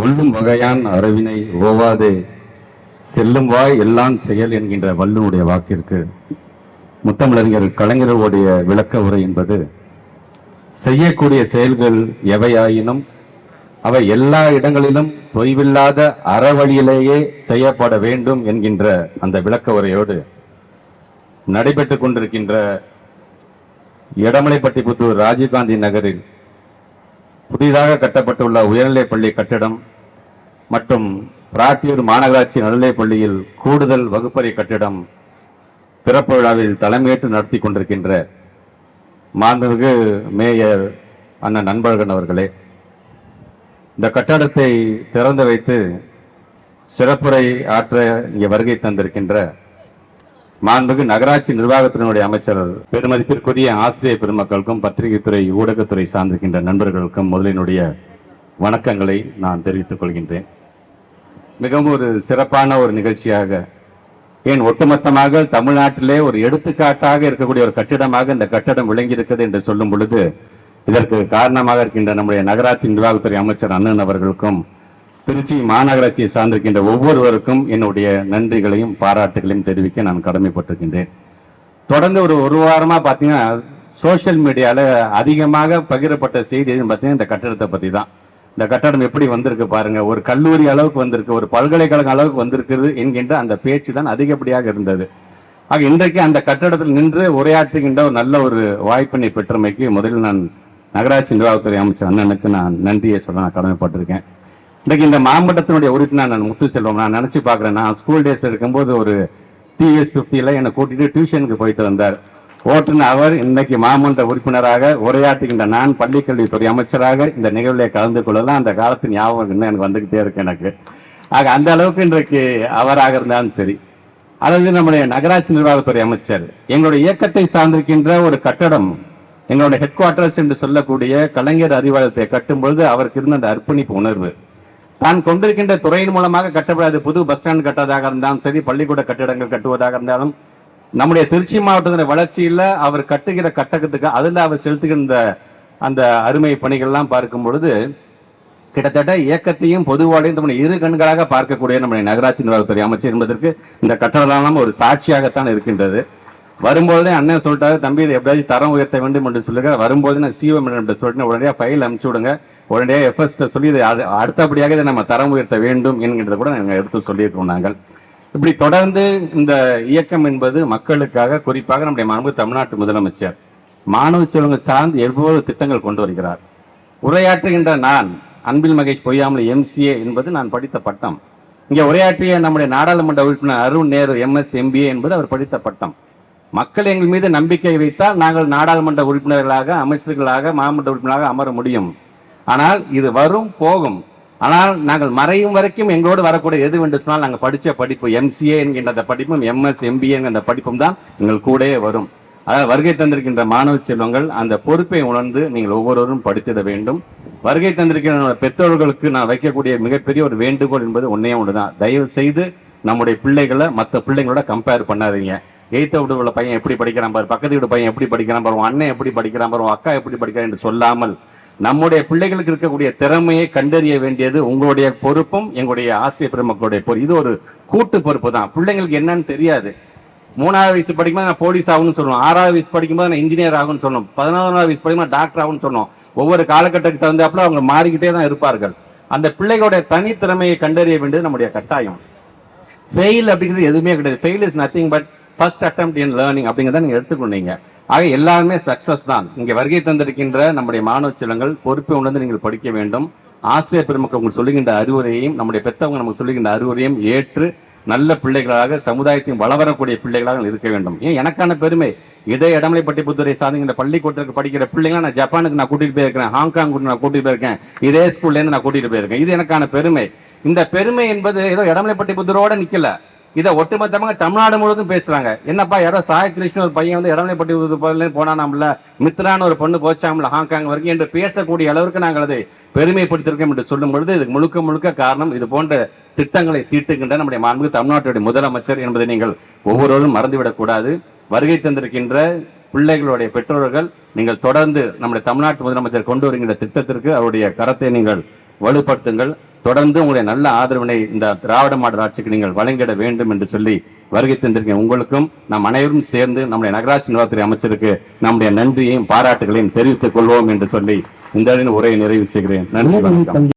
உள்ளும் வகையான் அறவினை ஓவாதே. செல்லும் வாய் எல்லாம் செயல் என்கின்ற வள்ளுவனுடைய வாக்கிற்கு. முத்தமிழறிஞர் கலைஞர்களுடைய விளக்க உரை என்பது செய்யக்கூடிய செயல்கள் எவையாயினும் அவை எல்லா இடங்களிலும் தொய்வில்லாத அறவழியிலேயே செய்யப்பட வேண்டும் என்கின்ற அந்த விளக்க உரையோடு நடைபெற்றுக் கொண்டிருக்கின்ற எடமலைப்பட்டி புத்தூர் ராஜீவ்காந்தி நகரில் புதிதாக கட்டப்பட்டுள்ள உயர்நிலைப் பள்ளி கட்டிடம் மற்றும் பிராட்டியூர் மாநகராட்சி நடுநிலைப் பள்ளியில் கூடுதல் வகுப்பறை கட்டிடம் திறப்பு விழாவில் தலைமையேற்று நடத்தி கொண்டிருக்கின்ற மாண்புமிகு மேயர் அண்ணன் நண்பழகன் அவர்களே இந்த கட்டடத்தை திறந்து வைத்து சிறப்புரை ஆற்ற இங்கே வருகை தந்திருக்கின்ற மாண்புமிகு நகராட்சி நிர்வாகத்தினுடைய அமைச்சர் பெருமதிப்பிற்குரிய ஆசிரியர் பெருமக்களுக்கும் பத்திரிகைத்துறை ஊடகத்துறை சார்ந்திருக்கின்ற நண்பர்களுக்கும் முதலினுடைய வணக்கங்களை நான் தெரிவித்துக் கொள்கின்றேன். மிகவும் ஒரு சிறப்பான ஒரு நிகழ்ச்சியாக ஏன் ஒட்டுமொத்தமாக தமிழ்நாட்டிலே ஒரு எடுத்துக்காட்டாக இருக்கக்கூடிய ஒரு கட்டிடமாக இந்த கட்டடம் விளங்கி என்று சொல்லும் பொழுது இதற்கு காரணமாக இருக்கின்ற நம்முடைய நகராட்சி நிர்வாகத்துறை அமைச்சர் அண்ணன் அவர்களுக்கும் திருச்சி மாநகராட்சியை சார்ந்திருக்கின்ற ஒவ்வொருவருக்கும் என்னுடைய நன்றிகளையும் பாராட்டுகளையும் தெரிவிக்க நான் கடமைப்பட்டிருக்கின்றேன். தொடர்ந்து ஒரு ஒரு வாரமாக பார்த்தீங்கன்னா சோஷியல் மீடியாவில் அதிகமாக பகிரப்பட்ட செய்தி பார்த்தீங்கன்னா இந்த கட்டடத்தை பற்றி தான் இந்த கட்டடம் எப்படி வந்திருக்கு பாருங்க. ஒரு கல்லூரி அளவுக்கு வந்திருக்கு ஒரு பல்கலைக்கழகம் அளவுக்கு வந்திருக்குது என்கின்ற அந்த பேச்சு தான் அதிகப்படியாக இருந்தது. ஆக இன்றைக்கு அந்த கட்டடத்தில் நின்று உரையாற்றுகின்ற ஒரு நல்ல ஒரு வாய்ப்பினை பெற்றமைக்கு முதலில் நான் நகராட்சி நிர்வாகத்துறை அமைச்சர் அண்ணனுக்கு நான் நன்றியை சொல்ல நான் கடமைப்பட்டிருக்கேன். இன்றைக்கு இந்த மாம்பட்டத்தினுடைய உறுப்பினர் நான் முத்து செல்வம். நான் நினைச்சு பார்க்குறேன். நான் ஸ்கூல் டேஸ் இருக்கும்போது ஒரு டிஎஸ் ஃபிஃப்டியில் என்னை கூட்டிட்டு டியூஷனுக்கு போயிட்டு வந்தார். ஓட்டுநர் அவர் இன்னைக்கு மாமன்ற உறுப்பினராக உரையாற்றுகின்ற நான் பள்ளிக்கல்வித்துறை அமைச்சராக இந்த நிகழ்வில் கலந்து கொள்ளலாம். அந்த காலத்து ஞாபகம் இன்னும் எனக்கு வந்துகிட்டே இருக்கு எனக்கு. ஆக அந்த அளவுக்கு இன்றைக்கு அவராக இருந்தாலும் சரி அல்லது நம்முடைய நகராட்சி நிர்வாகத்துறை அமைச்சர் எங்களுடைய இயக்கத்தை சார்ந்திருக்கின்ற ஒரு கட்டடம் எங்களுடைய ஹெட் குவார்டர்ஸ் என்று சொல்லக்கூடிய கலைஞர் அறிவாலயத்தை கட்டும்பொழுது அவருக்கு இருந்த அந்த அர்ப்பணிப்பு உணர்வு தான் கொண்டிருக்கின்ற துறையின் மூலமாக கட்டப்படாது. புது பஸ் ஸ்டாண்ட் கட்டுவதாக இருந்தாலும் சரி பள்ளிக்கூட கட்டிடங்கள் கட்டுவதாக இருந்தாலும் நம்முடைய திருச்சி மாவட்டத்தின் வளர்ச்சியில் அவர் கட்டுகிற கட்டகத்துக்கு அதில் அவர் செலுத்துகின்ற அந்த அருமை பணிகள்லாம் பார்க்கும் பொழுது கிட்டத்தட்ட இயக்கத்தையும் பொதுவாடையும் நம்முடைய இரு கண்களாக பார்க்கக்கூடிய நம்முடைய நகராட்சி நிர்வாகத்துறை அமைச்சர் என்பதற்கு இந்த கட்டடம் ஒரு சாட்சியாகத்தான் இருக்கின்றது. வரும்போதே அண்ணன் சொல்லிட்டாரு தம்பி இதை எப்படியாச்சும் தரம் உயர்த்த வேண்டும் என்று சொல்லுங்க. வரும்போது நான் சிஓ என்று சொல்லிட்டு உடனடியாக ஃபைல் அனுப்பிச்சு விடுங்க. உடனடியாக எஃப்எஸ் சொல்லி இதை அடுத்தபடியாக இதை நம்ம தரம் உயர்த்த வேண்டும் என்கின்றத கூட நாங்கள் எடுத்து சொல்லியிருக்கோம் நாங்கள். இப்படி தொடர்ந்து இந்த இயக்கம் என்பது மக்களுக்காக குறிப்பாக நம்முடைய மாண்பு தமிழ்நாட்டு முதலமைச்சர் மாணவ செல்வங்கள் சார்ந்து எவ்வளவு திட்டங்கள் கொண்டு வருகிறார். உரையாற்றுகின்ற நான் அன்பில் மகேஷ் பொய்யாமல் எம்சிஏ என்பது நான் படித்த பட்டம். இங்கே உரையாற்றிய நம்முடைய நாடாளுமன்ற உறுப்பினர் அருண் நேரு எம்எஸ் எம்பிஏ என்பது அவர் படித்த பட்டம். மக்கள் எங்கள் மீது நம்பிக்கை வைத்தால் நாங்கள் நாடாளுமன்ற உறுப்பினர்களாக அமைச்சர்களாக மாமன்ற உறுப்பினராக அமர முடியும். ஆனால் இது வரும் போகும். ஆனால் நாங்கள் மறையும் வரைக்கும் எங்களோடு வரக்கூடிய எது என்று சொன்னால் நாங்கள் படித்த படிப்பு எம்சிஏ என்கின்ற அந்த படிப்பும் எம்எஸ் எம்பிஏ என்கின்ற படிப்பும் தான் எங்கள் கூடயே வரும். அதாவது வருகை தந்திருக்கின்ற மாணவ செல்வங்கள் அந்த பொறுப்பை உணர்ந்து நீங்கள் ஒவ்வொருவரும் படித்திட வேண்டும். வருகை தந்திருக்கின்ற பெற்றோர்களுக்கு நான் வைக்கக்கூடிய மிகப்பெரிய ஒரு வேண்டுகோள் என்பது ஒன்றே ஒன்று தான் தயவு செய்து நம்முடைய பிள்ளைகளை மற்ற பிள்ளைங்களோட கம்பேர் பண்ணாதீங்க. எய்த்த வீடு உள்ள பையன் எப்படி படிக்கிறான் பாரு பக்கத்து வீட்டு பையன் எப்படி படிக்கிறான் பாரு அண்ணன் எப்படி படிக்கிறான் பாரு அக்கா எப்படி படிக்கிறான் என்று சொல்லாமல் நம்முடைய பிள்ளைகளுக்கு இருக்கக்கூடிய திறமையை கண்டறிய வேண்டியது உங்களுடைய பொறுப்பும் எங்களுடைய ஆசிரியர் பெருமக்களுடைய பொறுப்பு. இது ஒரு கூட்டு பொறுப்பு தான். பிள்ளைங்களுக்கு என்னன்னு தெரியாது. மூணாவது வயசு படிக்கும்போது நான் போலீஸ் ஆகும்னு சொல்லணும் ஆறாவது வயசு படிக்கும்போது நான் இன்ஜினியர் ஆகும்னு சொல்லணும் பதினொன்றாவது வயசு படிக்கும்போது டாக்டர் ஆகும்னு சொல்லணும் ஒவ்வொரு காலகட்டத்துக்கு தகுந்தாப்புல அவங்க மாறிக்கிட்டே தான் இருப்பார்கள். அந்த பிள்ளைகளுடைய தனித்திறமையை கண்டறிய வேண்டியது நம்முடைய கட்டாயம். ஃபெயில் அப்படிங்கிறது எதுவுமே கிடையாது. Fail is nothing but first attempt in learning அப்படிங்கிறத நீங்க எடுத்துக்கொண்டீங்க ஆக எல்லாருமே சக்சஸ் தான். இங்க வருகை தந்திருக்கின்ற நம்முடைய மாணவ செல்வங்கள் பொறுப்பை உணர்ந்து நீங்கள் படிக்க வேண்டும். ஆசிரியர் பெருமக்கள் உங்களுக்கு சொல்லுகின்ற அறிவுரையையும் நம்முடைய பெற்றவங்க நமக்கு சொல்லுகின்ற அறிவுரையும் ஏற்று நல்ல பிள்ளைகளாக சமுதாயத்தையும் வளவரக்கூடிய பிள்ளைகளாக இருக்க வேண்டும். ஏன்? எனக்கான பெருமை. இதே இடமலைப்பட்டி புத்துறை சார்ந்த பள்ளிக்கூடத்துக்கு படிக்கிற பிள்ளைங்க நான் ஜப்பானுக்கு நான் கூட்டிட்டு போயிருக்கேன் ஹாங்காங் நான் கூட்டிட்டு போயிருக்கேன். இதே ஸ்கூல்லேருந்து நான் கூட்டிட்டு போயிருக்கேன். இது எனக்கான பெருமை. இந்த பெருமை என்பது ஏதோ இடமலைப்பட்டி புத்தரோட நிக்கல. இதை ஒட்டுமொத்தமாக தமிழ்நாடு முழுவதும் பேசுறாங்க. என்னப்பா யாரோ சாய கிருஷ்ணன் ஒரு பையன் வந்து இடமலைப்பட்டி புதுப்பதில போனானாம்ல மித்ரான்னு ஒரு பொண்ணு போச்சாம்ல ஹாங்காங் வரைக்கும் என்று பேசக்கூடிய அளவிற்கு நாங்கள் அதை பெருமைப்படுத்திருக்கோம் என்று சொல்லும் பொழுது இது முழுக்க முழுக்க காரணம் இது போன்ற திட்டங்களை தீட்டுகின்ற நம்முடைய மாண்பு தமிழ்நாட்டுடைய முதலமைச்சர் என்பதை நீங்கள் ஒவ்வொருவரும் மறந்துவிடக்கூடாது வருகை தந்திருக்கின்ற பிள்ளைகளுடைய பெற்றோர்கள் நீங்கள் தொடர்ந்து நம்முடைய தமிழ்நாட்டு முதலமைச்சர் கொண்டு வருகின்ற திட்டத்திற்கு அவருடைய கரத்தை நீங்கள் வலுப்படுத்துங்கள். தொடர்ந்து உங்களுடைய நல்ல ஆதரவினை இந்த திராவிட மாடல் ஆட்சிக்கு நீங்கள் வழங்கிட வேண்டும் என்று சொல்லி வருகை தந்திருக்கேன். உங்களுக்கும் நாம் அனைவரும் சேர்ந்து நம்முடைய நகராட்சி நிர்வாகத்துறை அமைச்சருக்கு நம்முடைய நன்றியையும் பாராட்டுகளையும் தெரிவித்துக் கொள்வோம் என்று சொல்லி இந்த உரையை நிறைவு செய்கிறேன். நன்றி வணக்கம்.